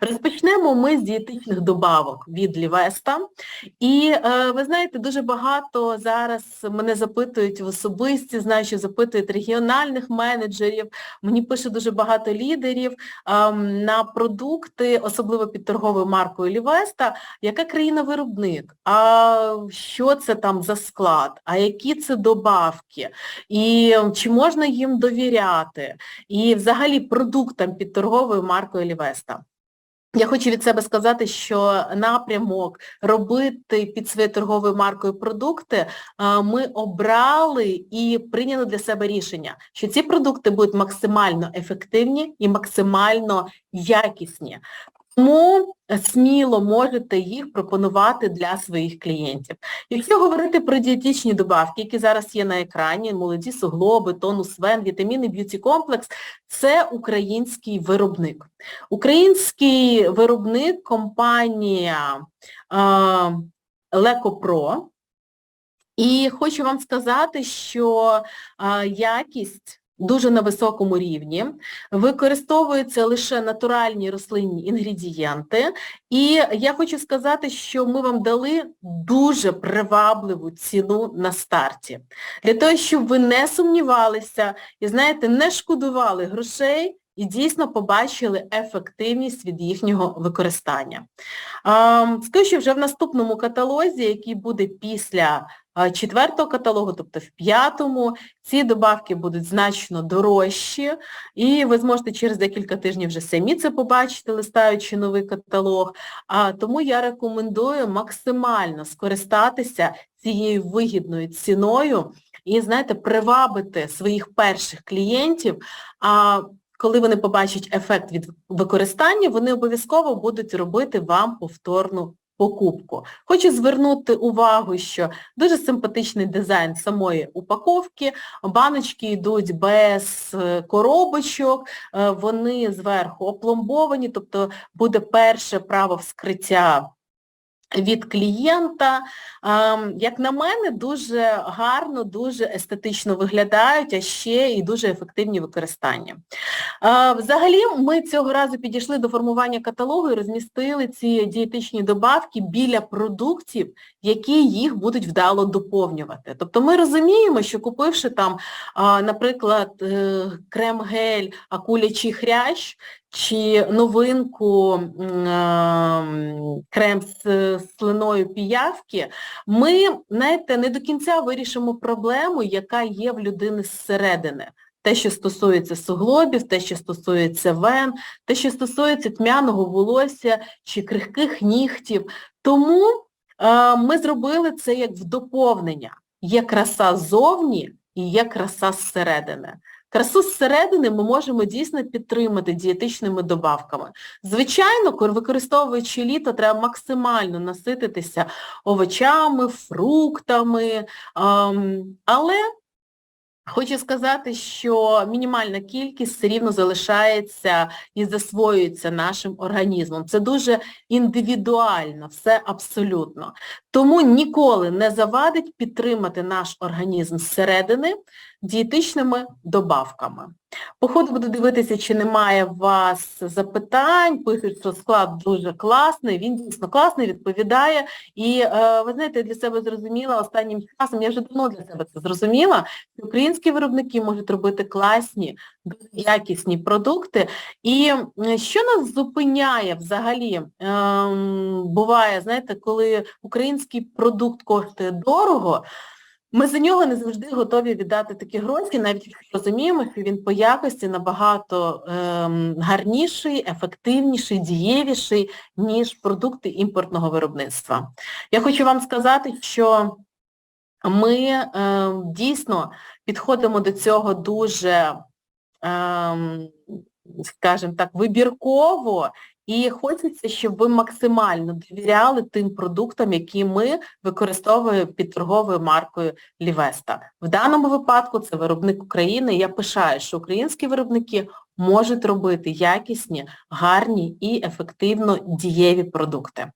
Розпочнемо ми з дієтичних добавок від Лівеста. І е, ви знаєте, дуже багато зараз мене запитують в особисті, знаю, що запитують регіональних менеджерів, мені пише дуже багато лідерів е, на продукти, особливо під торговою маркою Лівеста, яка країна-виробник, а що це там за склад, а які це добавки, і чи можна їм довіряти, і взагалі продуктам під торговою маркою Лівеста. Я хочу від себе сказати, що напрямок робити під своєю торговою маркою продукти ми обрали і прийняли для себе рішення, що ці продукти будуть максимально ефективні і максимально якісні. Тому сміло можете їх пропонувати для своїх клієнтів. Якщо говорити про дієтичні добавки, які зараз є на екрані, молоді суглоби, тонус вен, вітаміни, б'юті комплекс, це український виробник. Український виробник компанія Лекопро. І хочу вам сказати, що якість дуже на високому рівні, використовуються лише натуральні рослинні інгредієнти. І я хочу сказати, що ми вам дали дуже привабливу ціну на старті. Для того, щоб ви не сумнівалися і, знаєте, не шкодували грошей, і дійсно побачили ефективність від їхнього використання. Скажу, що вже в наступному каталозі, який буде після четвертого каталогу, тобто в п'ятому, ці добавки будуть значно дорожчі, і ви зможете через декілька тижнів вже самі це побачити, листаючи новий каталог. А тому я рекомендую максимально скористатися цією вигідною ціною і, знаєте, привабити своїх перших клієнтів. А коли вони побачать ефект від використання, вони обов'язково будуть робити вам повторну покупку. Хочу звернути увагу, що дуже симпатичний дизайн самої упаковки, баночки йдуть без е, коробочок, е, вони зверху опломбовані, тобто буде перше право вскриття від клієнта. Як на мене, дуже гарно, дуже естетично виглядають, а ще і дуже ефективні використання. Взагалі, ми цього разу підійшли до формування каталогу і розмістили ці дієтичні добавки біля продуктів, які їх будуть вдало доповнювати. Тобто ми розуміємо, що купивши там, наприклад, е, крем-гель, акулячий хрящ, чи новинку крем з слиною піявки, ми, знаєте, не до кінця вирішимо проблему, яка є в людини зсередини. Те, що стосується суглобів, те, що стосується вен, те, що стосується тьмяного волосся чи крихких нігтів. Тому е, ми зробили це як в доповнення. Є краса ззовні і є краса зсередини. Красу зсередини ми можемо дійсно підтримати дієтичними добавками. Звичайно, використовуючи літо, треба максимально насититися овочами, фруктами, але Хочу сказати, що мінімальна кількість все рівно залишається і засвоюється нашим організмом. Це дуже індивідуально, все абсолютно. Тому ніколи не завадить підтримати наш організм зсередини дієтичними добавками. По ходу буду дивитися, чи немає у вас запитань, пишуть, що склад дуже класний, він дійсно класний, відповідає. І е, ви знаєте, я для себе зрозуміла останнім часом, я вже давно для себе це зрозуміла, що українські виробники можуть робити класні, якісні продукти. І що нас зупиняє взагалі? Ем, буває, знаєте, коли український продукт коштує дорого, ми за нього не завжди готові віддати такі гроші, навіть якщо розуміємо, що він по якості набагато ем, гарніший, ефективніший, дієвіший, ніж продукти імпортного виробництва. Я хочу вам сказати, що ми ем, дійсно підходимо до цього дуже, ем, скажімо так, вибірково і хочеться, щоб ви максимально довіряли тим продуктам, які ми використовуємо під торговою маркою Лівеста. В даному випадку це виробник України. Я пишаю, що українські виробники можуть робити якісні, гарні і ефективно дієві продукти.